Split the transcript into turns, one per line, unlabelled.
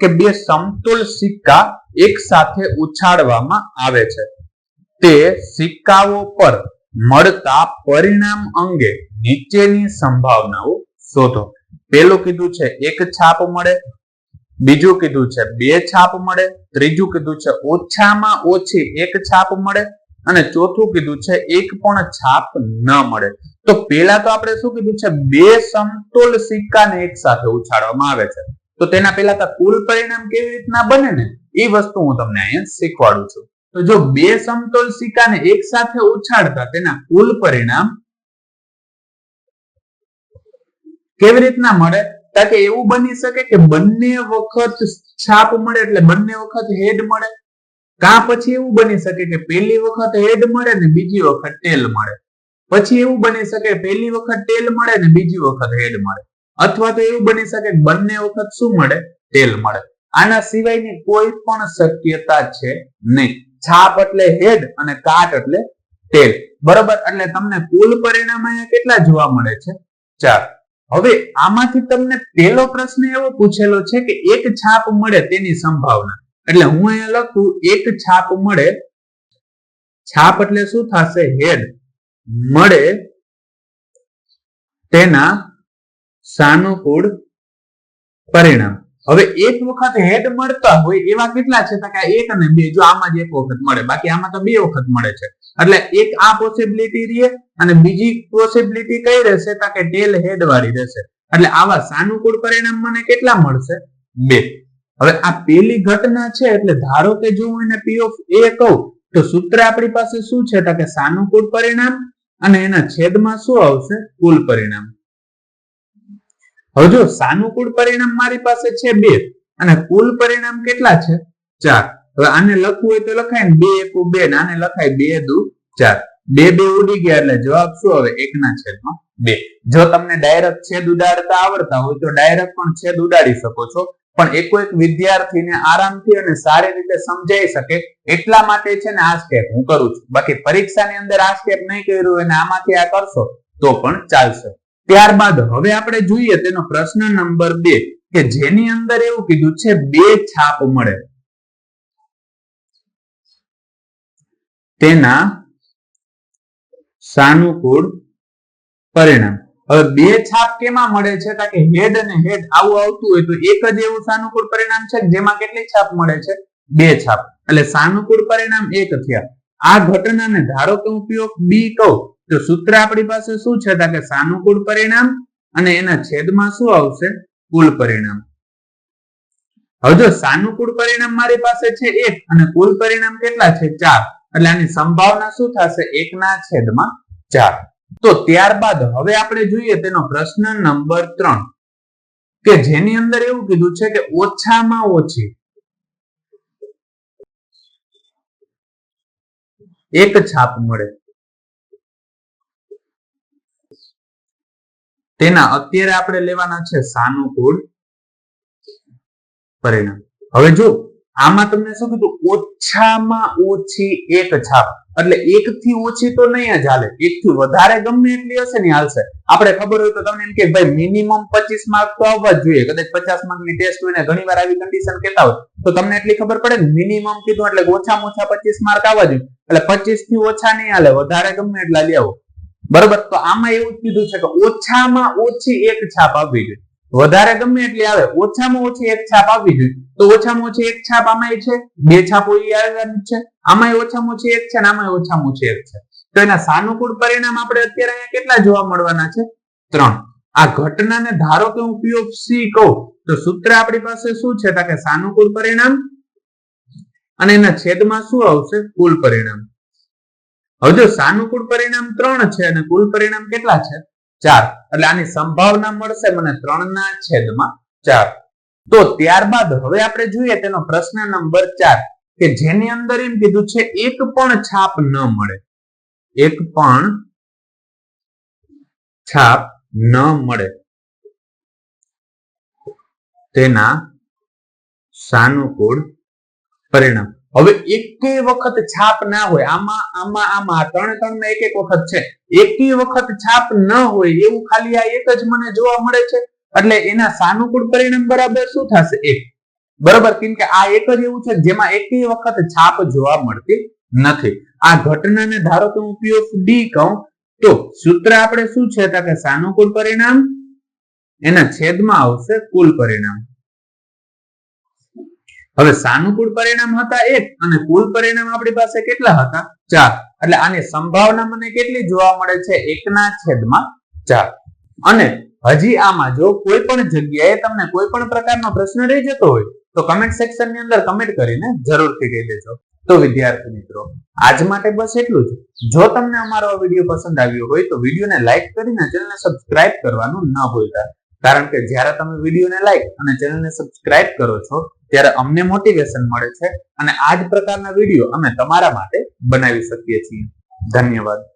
કે બે સમતોલ સિક્કા એક સાથે ઉછાળવામાં આવે છે. તે સિક્કાઓ પર મળતા પરિણામ અંગે નીચેની સંભાવનાઓ શોધો. પેલું કીધું છે એક છાપ મળે, બીજું કીધું છે બે છાપ મળે, ત્રીજું કીધું છે ઓછામાં ઓછી એક છાપ મળે, અને ચોથું કીધું છે એક પણ છાપ ન મળે. તો પેલા તો આપણે શું કીધું છે? બે સમતોલ સિક્કાને એક સાથે ઉછાળવામાં આવે છે. તો તેના પહેલા કુલ પરિણામ કેવી રીતના બને ને? એ વસ્તુ હું તમને અહીંયા શીખવાડું છું. તો જો બે સમતોલ સિક્કાને એક સાથે ઉછાળતા તેના કુલ પરિણામ કેવી રીતના મળે? તાકે એવું બની શકે કે બંને વખત છાપ મળે એટલે બંને વખત હેડ મળે. કા પછી એવું બની શકે કે પહેલી વખત હેડ મળે ને બીજી વખત ટેલ મળે. પછી એવું બની શકે પહેલી વખત ટેલ મળે ને બીજી વખત હેડ મળે. અથવા તો એવું બની શકે બંને વખત શું મળે? તેલ મળે. આના સિવાયની કોઈ પણ શક્યતા છે નહીં. છાપ એટલે હેડ અને કાટ એટલે તેલ. બરોબર? એટલે તમને કુલ પરિણામ અહીંયા કેટલા જોવા મળે છે? ચાર. હવે આમાંથી તમને પહેલો પ્રશ્ન એવો પૂછેલો છે કે એક છાપ મળે તેની સંભાવના. એટલે હું અહીંયા લખું, એક છાપ મળે, છાપ એટલે શું થશે? હેડ. મળે તેના સાનુકૂળ પરિણામ. હવે એક વખત હેડ મળતા હોય એવા કેટલા છે? તો કે એક અને બે. જો આમાં જ એક વખત મળે. બાકી આમાં તો બે વખત મળે છે. એટલે એક આ પોસિબિલિટી રહે અને બીજી પોસિબિલિટી કઈ રહેશે? તો કે ટેલ હેડ વાળી રહેશે. એટલે આવા સાનુકૂળ પરિણામ મને કેટલા મળશે? બે. હવે આ પેલી ઘટના છે, એટલે ધારો કે જો હું એને પી ઓફ એ કહું, તો સૂત્ર આપણી પાસે શું છે? તો કે સાનુકૂળ પરિણામ અને એના છેદમાં શું આવશે? કુલ પરિણામ. હવે જો સાનુકૂળ પરિણામ મારી પાસે છે બે, અને કુલ પરિણામ કેટલા છે? ચાર. હવે આને લખવું હોય તો લખાય ને બે એકુ બે, ને આને લખાય બે દુ ચાર. બે બે ઉડી ગયા એટલે જવાબ શું આવે? એકના છેદમાં બે. જો તમને ડાયરેક્ટ છેદ ઉડાડતા આવડતા હોય તો ડાયરેક્ટ પણ છેદ ઉડાડી શકો છો. પણ એકો એક વિદ્યાર્થીને આરામથી અને સારી રીતે સમજાઈ શકે. એટલા માટે છે ને આ સ્ટેપ હું કરું છું. બાકી પરીક્ષાની અંદર આ સ્ટેપ નહીં કર્યું અને આમાંથી આ કરશો તો પણ ચાલશે. ત્યારબાદ હવે આપણે જોઈએ તેનો પ્રશ્ન નંબર બે કે જેની અંદર એવું કીધું છે બે છાપ મળે. તેના સાનુકૂળ પરિણામ. હવે બે છાપ કેમાં મળે છે? કારણ કે હેડ અને હેડ આવું આવતું હોય તો એક જ એવું સાનુકૂળ પરિણામ છે જેમાં કેટલી છાપ મળે છે? બે છાપ. એટલે સાનુકૂળ પરિણામ એક થયા. આ ઘટનાને ધારો કે ઉપયોગ બી કહું. તો સૂત્ર આપણી પાસે શું છે? કે સાનુકૂળ પરિણામ અને એના છેદમાં શું આવશે? કુલ પરિણામ. હવે જો સાનુકૂળ પરિણામ મારી પાસે છે એક અને કુલ પરિણામ કેટલા છે? ચાર. એટલે આની સંભાવના શું થશે? એકના છેદમાં ચાર. તો ત્યારબાદ હવે આપણે જોઈએ તેનો પ્રશ્ન નંબર ત્રણ. કે જેની અંદર એવું કીધું છે કે ઓછામાં ઓછી એક છાપ મળે. તેના અત્યારે આપણે લેવાના છે સાનુકૂળ પરિણામ. હવે જો આમાં તમને શું કીધું? ઓછામાં ઓછી એક છાપ. એટલે એક થી ઓછી તો નહીં જ હાલે. એક થી વધારે ગમે એટલી હશે ને હાલશે. આપણે ખબર હોય તો તમને એમ કે ભાઈ મિનિમમ પચીસ માર્ક તો આવવા જ જોઈએ. કદાચ પચાસ માર્કની ટેસ્ટ હોય ને ઘણી વાર આવી કન્ડિશન કેતા હોય, તો તમને એટલી ખબર પડે મિનિમમ કીધું એટલે ઓછામાં ઓછા પચીસ માર્ક આવવા જોઈએ. એટલે પચીસથી ઓછા નહીં હાલે, વધારે ગમે એટલા લઈ આવો. બરોબર? તો આમાં એવું કીધું છે કે ઓછામાં ઓછી એક છાપ આવવી જોઈએ. વધારે ગમે એટલી આવે, ઓછામાં ઓછી એક છાપ આવવી જોઈએ. તો ઓછામાં ઓછી એક છાપ આમાં છે? બે છાપો એ આવવાની છે. આમાં ઓછામાં ઓછી એક છે આમાં ઓછામાં ઓછી એક છે. તો એના સાનુકૂળ પરિણામ આપણે અત્યારે અહીંયા કેટલા જોવા મળવાના છે? ત્રણ. આ ઘટનાને ધારો કે હું પી સી કહું, તો સૂત્ર આપણી પાસે શું છે? તો કે સાનુકૂળ પરિણામ અને એના છેદમાં શું આવશે? કુલ પરિણામ. હવે જો સાનુકૂળ પરિણામ ત્રણ છે અને કુલ પરિણામ કેટલા છે? ચાર. એટલે આની સંભાવના મળશે મને ત્રણ ના છેદમાં ચાર. તો ત્યારબાદ હવે આપણે જોઈએ તેનો પ્રશ્ન નંબર ચાર, કે જેની અંદર એમ કીધું છે એક પણ છાપ ન મળે. એક પણ છાપ ન મળે. તેના સાનુકૂળ પરિણામ. હવે એકેય વખત છાપ ના હોય, આમાં આમાં આમાં, આ ત્રણે એક એક વખત છે. એકેય વખત છાપ ન હોય, એવું ખાલી આ એક જ મને જોવા મળે છે. એટલે એના સાનુકૂળ પરિણામ બરાબર શું થશે? એક. બરાબર? કેમ કે આ એક જ એવું છે, જેમાં એક વખત છાપ જોવા મળતી નથી. આ ઘટનાને ધારો કે હું પી ડી કહું, તો સૂત્ર આપણે શું છે? તો કે સાનુકૂળ પરિણામ, એના છેદમાં આવશે કુલ પરિણામ. હવે સાનુકૂળ પરિણામ હતા એક અને કુલ પરિણામ આપણી પાસે કેટલા હતા? ચાર. એટલે આની સંભાવના મને કેટલી જોવા મળે છે? એકના છેદમાં ચાર. અને હજી આમાં જો કોઈ પણ જગ્યાએ તમને કોઈ પણ પ્રકારનો પ્રશ્ન રહી જતો હોય, તો કમેન્ટ સેક્શનની અંદર કમેન્ટ કરીને જરૂરથી કહી દેજો. તો વિદ્યાર્થી મિત્રો, આજ માટે બસ એટલું જ. જો તમને અમારો વીડિયો પસંદ આવ્યો હોય, તો વિડીયોને લાઈક કરીને ચેનલને સબસ્ક્રાઇબ કરવાનું ન ભૂલતા. કારણ કે જ્યારે તમે વિડીયોને લાઈક અને ચેનલને સબસ્ક્રાઇબ કરો છો ત્યારે અમને મોટિવેશન મળે છે. અને આ જ પ્રકારના વીડિયો અમે તમારા માટે બનાવી શકીએ છીએ. ધન્યવાદ.